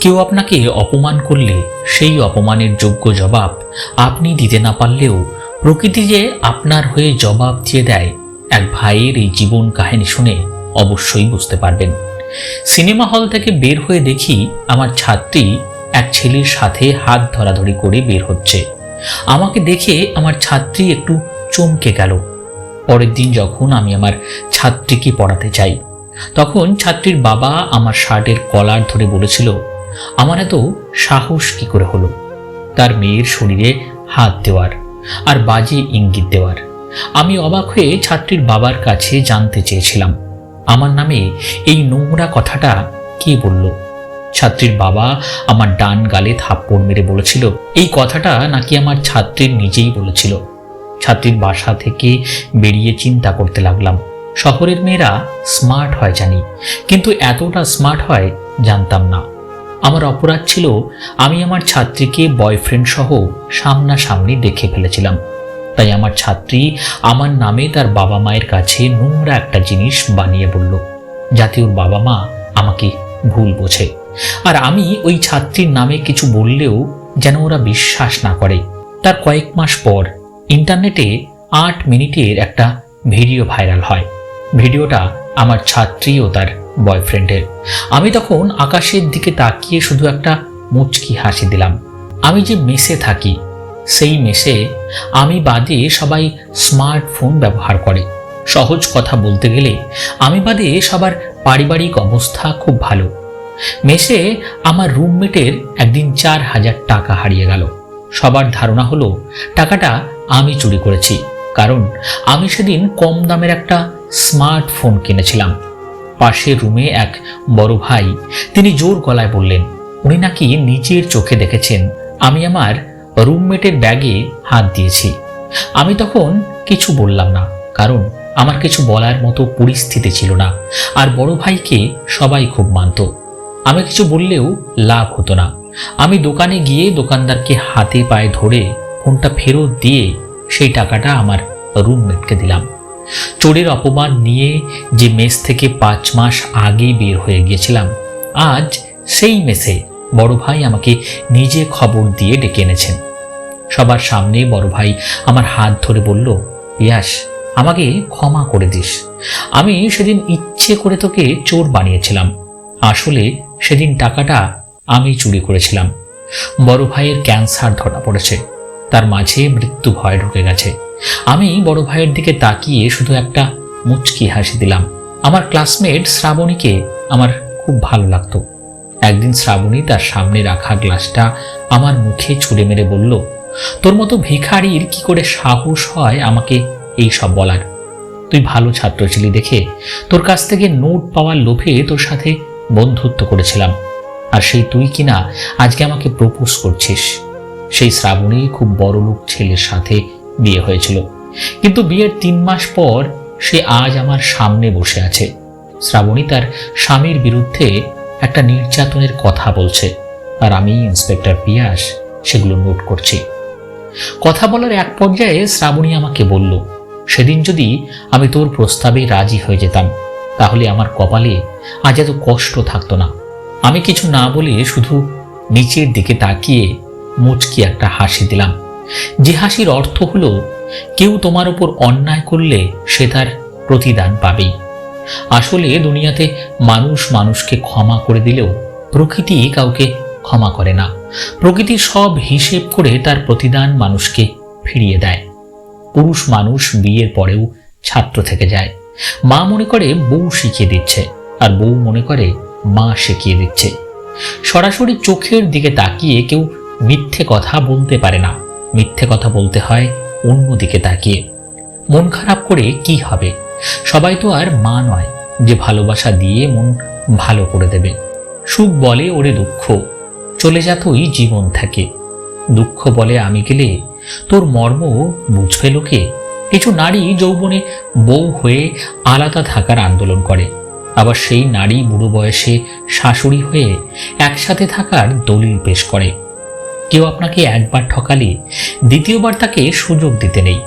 কেউ আপনাকে অপমান করলে সেই অপমানের যোগ্য জবাব আপনি দিতে না পারলেও প্রকৃতি যে আপনার হয়ে জবাব দিয়ে দেয়, এক ভাইয়ের এই জীবন কাহিনী শুনে অবশ্যই বুঝতে পারবেন। সিনেমা হল থেকে বের হয়ে দেখি আমার ছাত্রী এক ছেলের সাথে হাত ধরাধরি করে বের হচ্ছে। আমাকে দেখে আমার ছাত্রী একটু চমকে গেল। পরের দিন যখন আমি আমার ছাত্রীকে পড়াতে চাই তখন ছাত্রীর বাবা আমার শার্টের কলার ধরে বলেছিল আমার এত সাহস কি করে হলো? তার মেয়ের শরীরে হাত দেওয়ার আর বাজে ইঙ্গিত দেওয়ার। আমি অবাক হয়ে ছাত্রীর বাবার কাছে জানতে চেয়েছিলাম। আমার নামে এই নোংরা কথাটা কে বলল? ছাত্রীর বাবা আমার ডান গালে থাপ্পড় মেরে বলেছিল, এই কথাটা নাকি আমার ছাত্রীর নিজেই বলেছিল। ছাত্রীর বাসা থেকে বেরিয়ে চিন্তা করতে লাগলাম। শহরের মেয়েরা স্মার্ট হয় জানি, কিন্তু এতটা স্মার্ট হয় জানতাম না। আমার অপরাধ ছিল আমি আমার ছাত্রীকে বয়ফ্রেন্ড সহ সামনাসামনি দেখে ফেলেছিলাম। তাই আমার ছাত্রী আমার নামে তার বাবা মায়ের কাছে নোংরা একটা জিনিস বানিয়ে বলল, যাতে ওর বাবা মা আমাকে ভুল বোঝে। আর আমি ওই ছাত্রীর নামে কিছু বললেও যেন ওরা বিশ্বাস না করে। তার কয়েক মাস পর ইন্টারনেটে আট মিনিটের একটা ভিডিও ভাইরাল হয়। ভিডিওটা আমার ছাত্রী ও তার বয়ফ্রেন্ডের। আমি তখন আকাশের দিকে তাকিয়ে শুধু একটা মুচকি হাসি দিলাম। আমি যে মেসে থাকি, সেই মেসে আমি বাদে সবাই স্মার্টফোন ব্যবহার করে। সহজ কথা বলতে গেলে, আমি বাদে সবার পারিবারিক অবস্থা খুব ভালো। মেসে আমার রুমমেটের একদিন চার হাজার টাকা হারিয়ে গেল। সবার ধারণা হলো, টাকাটা আমি চুরি করেছি। কারণ, আমি সেদিন কম দামের একটা স্মার্টফোন কিনেছিলাম। পাশের রুমে এক বড় ভাই, তিনি জোর গলায় বললেন, উনি নাকি নিজের চোখে দেখেছেন। আমি আমার রুমমেটের ব্যাগে হাত দিয়েছি। আমি তখন কিছু বললাম না, কারণ আমার কিছু বলার মতো পরিস্থিতি ছিল না। আর বড় ভাইকে সবাই খুব মানত। আমি কিছু বললেও লাভ হতো না। আমি দোকানে গিয়ে দোকানদারকে হাতে পায়ে ধরে ফোনটা ফেরত দিয়ে সেই টাকাটা আমার রুমমেটকে দিলাম। চোরের অপমান নিয়ে যে মেস থেকে পাঁচ মাস আগে বের হয়ে গিয়েছিলাম, আজ সেই মেসে বড় ভাই আমাকে নিজে খবর দিয়ে ডেকে এনেছেন। সবার সামনে বড় ভাই আমার হাত ধরে বলল পিয়াস আমাকে ক্ষমা করে দিস। আমি সেদিন ইচ্ছে করে তোকে চোর বানিয়েছিলাম। আসলে সেদিন টাকাটা আমি চুরি করেছিলাম। বড় ভাইয়ের ক্যান্সার ধরা পড়েছে। তার মাঝে মৃত্যু ভয় ঢুকে গেছে। আমি বড় ভাইয়ের দিকে তাকিয়ে শুধু একটা মুচকি হাসি দিলাম। আমার ক্লাসমেট শ্রাবণীকে আমার খুব ভালো লাগতো। একদিন শ্রাবণী তার সামনে রাখা গ্লাসটা আমার মুখে ছুঁড়ে মেরে বলল, তোর মতো ভিখারির কি করে সাহস হয় আমাকে এই সব বলার? তুই ভালো ছাত্র ছিলি দেখে। তোর কাছ থেকে নোট পাওয়ার লোভে তোর সাথে বন্ধুত্ব করেছিলাম। আর সেই তুই কিনা আজকে আমাকে প্রপোজ করছিস। সেই শ্রাবণী খুব বড় লোক ছেলের সাথে বিয়ে হয়েছিল। কিন্তু বিয়ের তিন মাস পর সে আজ আমার সামনে বসে আছে। শ্রাবণী তার স্বামীর বিরুদ্ধে একটা নির্যাতনের কথা বলছে আর আমি ইন্সপেক্টর পিয়াস সেগুলো নোট করছি। কথা বলার এক পর্যায়ে শ্রাবণী আমাকে বলল, সেদিন যদি আমি তোর প্রস্তাবে রাজি হয়ে যেতাম, তাহলে আমার কপালে আজ এত কষ্ট থাকতো না। আমি কিছু না বলে শুধু নিচের দিকে তাকিয়ে মুচকি একটা হাসি দিলাম। যে হাসির অর্থ হলো, কেউ তোমার উপর অন্যায় করলে সে তার প্রতিদান পাবেই। আসলে দুনিয়াতে মানুষ মানুষকে ক্ষমা করে দিলেও প্রকৃতি কাউকে ক্ষমা করে না। প্রকৃতি সব হিসেব করে তার প্রতিদান মানুষকে ফিরিয়ে দেয়। পুরুষ মানুষ বিয়ের পরেও ছাত্র থেকে যায়। মা মনে করে বউ শিখিয়ে দিচ্ছে, আর বউ মনে করে মা শিখিয়ে দিচ্ছে। সরাসরি চোখের দিকে তাকিয়ে কেউ মিথ্যে কথা বলতে পারে না। মিথ্যে কথা বলতে হয় অন্য দিকে তাকিয়ে। মন খারাপ করে কি হবে? সবাই তো আর মা নয়, যে ভালোবাসা দিয়ে মন ভালো করে দেবে। সুখ বলে ওরে দুঃখ, চলে যা জীবন থাকে। দুঃখ বলে আমি গেলে তোর মর্ম বুঝবে লোকে। কিছু নারী যৌবনে বউ হয়ে আলাদা থাকার আন্দোলন করে। আবার সেই নারী বুড়ো বয়সে শাশুড়ি হয়ে একসাথে থাকার দলিল পেশ করে। কেউ আপনাকে একবার ঠকালে দ্বিতীয়বার তাকে সুযোগ দিতে নেই।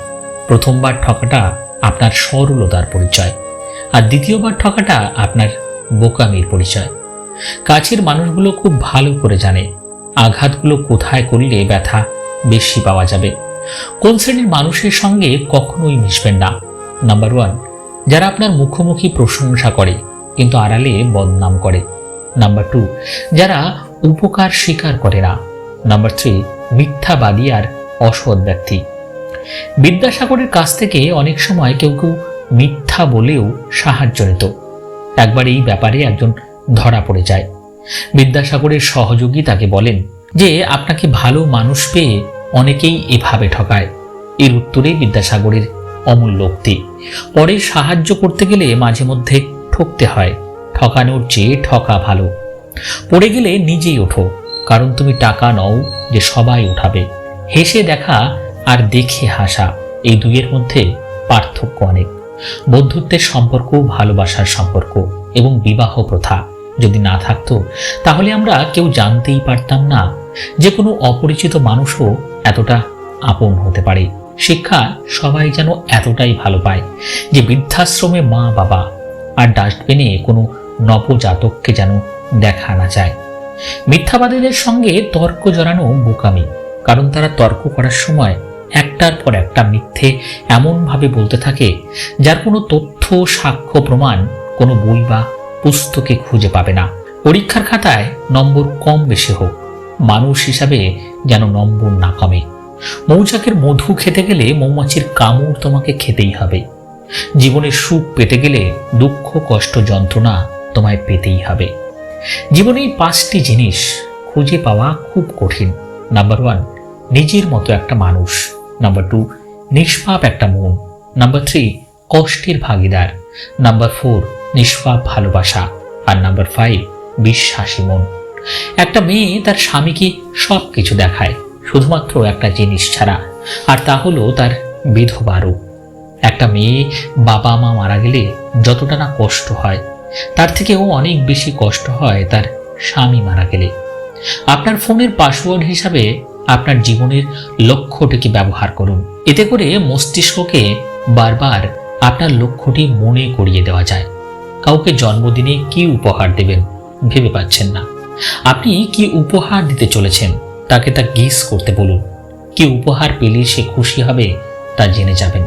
প্রথমবার ঠকাটা আপনার সরলতার পরিচয় আর দ্বিতীয়বার ঠকাটা আপনার বোকামির পরিচয়। কাছের মানুষগুলো খুব ভালো করে জানে আঘাতগুলো কোথায় করলে ব্যথা বেশি পাওয়া যাবে। কোন শ্রেণির মানুষের সঙ্গে কখনোই মিশবেন না। নাম্বার ওয়ান, যারা আপনার মুখোমুখি প্রশংসা করে কিন্তু আড়ালে বদনাম করে। নাম্বার টু, যারা উপকার স্বীকার করে না। নাম্বার থ্রি, মিথ্যাবাদী আর অসৎ ব্যক্তি। বিদ্যাসাগরের কাছ থেকে অনেক সময় কেউ কেউ মিথ্যা বলেও সাহায্য নিত। একবার এই ব্যাপারে একজন ধরা পড়ে যায়। বিদ্যাসাগরের সহযোগী তাকে বলেন যে, আপনাকে ভালো মানুষ পেয়ে অনেকেই এভাবে ঠকায়। এর উত্তরে বিদ্যাসাগরের অমূল্য উক্তি। পরে সাহায্য করতে গেলে মাঝে মধ্যে ঠকতে হয়। ঠকানোর চেয়ে ঠকা ভালো। পড়ে গেলে নিজেই ওঠো। কারণ তুমি টাকা নও যে সবাই উঠাবে। হেসে দেখা আর দেখে হাসা, এই দুইয়ের মধ্যে পার্থক্য অনেক। বন্ধুত্বের সম্পর্ক, ভালোবাসার সম্পর্ক এবং বিবাহ প্রথা যদি না থাকতো, তাহলে আমরা কেউ জানতেই পারতাম না যে কোনো অপরিচিত মানুষও এতটা আপন হতে পারে। শিক্ষা সবাই যেন এতটাই ভালো পায় যে বৃদ্ধাশ্রমে মা বাবা আর ডাস্টবিনে কোনো নবজাতককে যেন দেখা না যায়। মিথ্যাবাদীদের সঙ্গে তর্ক জড়ানো বোকামি, কারণ তারা তর্ক করার সময় একটার পর একটা মিথ্যে এমনভাবে বলতে থাকে, যার কোনো তথ্য, সাক্ষ্য, প্রমাণ কোনো বই বা পুস্তকে খুঁজে পাবে না। পরীক্ষার খাতায় নম্বর কম বেশি হোক, মানুষ হিসাবে যেন নম্বর না কমে। মৌচাকের মধু খেতে গেলে মৌমাছির কামড় তোমাকে খেতেই হবে। জীবনের সুখ পেতে গেলে দুঃখ, কষ্ট, যন্ত্রণা তোমায় পেতেই হবে। জীবনে এই পাঁচটি জিনিস খুঁজে পাওয়া খুব কঠিন। নাম্বার ওয়ান, নিজের মতো একটা মানুষ। নাম্বার টু, নিষ্পাপ একটা মন। নাম্বার থ্রি, কষ্টের ভাগিদার। নাম্বার ফোর, নিষ্পাপ ভালোবাসা। আর নাম্বার ফাইভ, বিশ্বাসী মন। একটা মেয়ে তার স্বামীকে সব কিছু দেখায়, শুধুমাত্র একটা জিনিস ছাড়া। আর তা হলো তার বিধবা রূপ। একটা মেয়ে বাবা মা মারা গেলে যতটা না কষ্ট হয় তার থেকেও অনেক বেশি কষ্ট হয় তার স্বামী মারা গেলে। আপনার ফোনের পাসওয়ার্ড হিসাবে আপনার জীবনের লক্ষ্যটিকে ব্যবহার করুন। এতে করে মস্তিষ্ককে বারবার আপনার লক্ষ্যটি মনে করিয়ে দেওয়া যায়। কাউকে জন্মদিনে কি উপহার দেবেন ভেবে পাচ্ছেন না। আপনি কি উপহার দিতে চলেছেন তাকে তা গিস করতে বলুন। কি উপহার পেলে সে খুশি হবে তা জেনে যাবেন।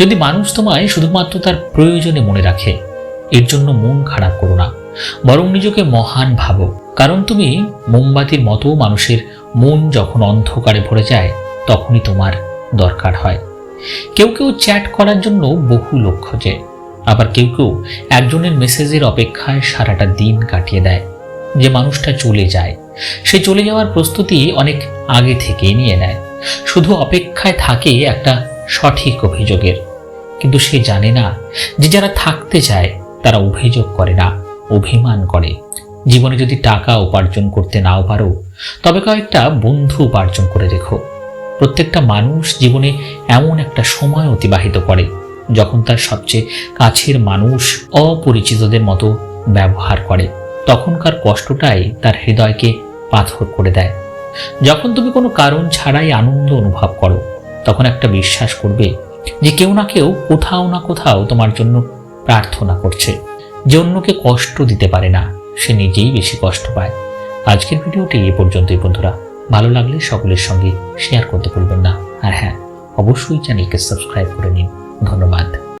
যদি মানুষ তোমায় শুধুমাত্র তার প্রয়োজনে মনে রাখে এর জন্য মন খারাপ করো না। বরং নিজেকে মহান ভাবো। কারণ তুমি মোমবাতির মতো মানুষের মন যখন অন্ধকারে ভরে যায়, তখনই তোমার দরকার হয়। কেউ কেউ চ্যাট করার জন্য বহু লোক খোঁজে। আবার কেউ কেউ একজনের মেসেজের অপেক্ষায় সারাটা দিন কাটিয়ে দেয়, যে মানুষটা চলে যায়। সে চলে যাওয়ার প্রস্তুতি অনেক আগে থেকেই নিয়ে নেয়। শুধু অপেক্ষায় থাকে একটা সঠিক অভিযোগের। কিন্তু সে জানে না যে যারা থাকতে চায় তারা অভিযোগ করে না, অভিমান করে। জীবনে যদি টাকা উপার্জন করতে নাও পারো, তবে কয়েকটা বন্ধু উপার্জন করে রেখো। প্রত্যেকটা মানুষ জীবনে এমন একটা সময় অতিবাহিত করে, যখন তার সবচেয়ে কাছের মানুষ অপরিচিতদের মতো ব্যবহার করে। তখনকার কষ্টটাই তার হৃদয়কে পাথর করে দেয়। যখন তুমি কোনো কারণ ছাড়াই আনন্দ অনুভব করো, তখন একটা বিশ্বাস করবে যে কেউ না কেউ কোথাও না কোথাও তোমার জন্য প্রার্থনা করছে। যে অন্যকে কষ্ট দিতে পারে না, সে নিজেই বেশি কষ্ট পায়। আজকের ভিডিওটি এ পর্যন্তই বন্ধুরা। ভালো লাগলে সকলের সঙ্গে শেয়ার করতে ভুলবেন না। আর হ্যাঁ অবশ্যই চ্যানেলকে সাবস্ক্রাইব করে নিন। ধন্যবাদ।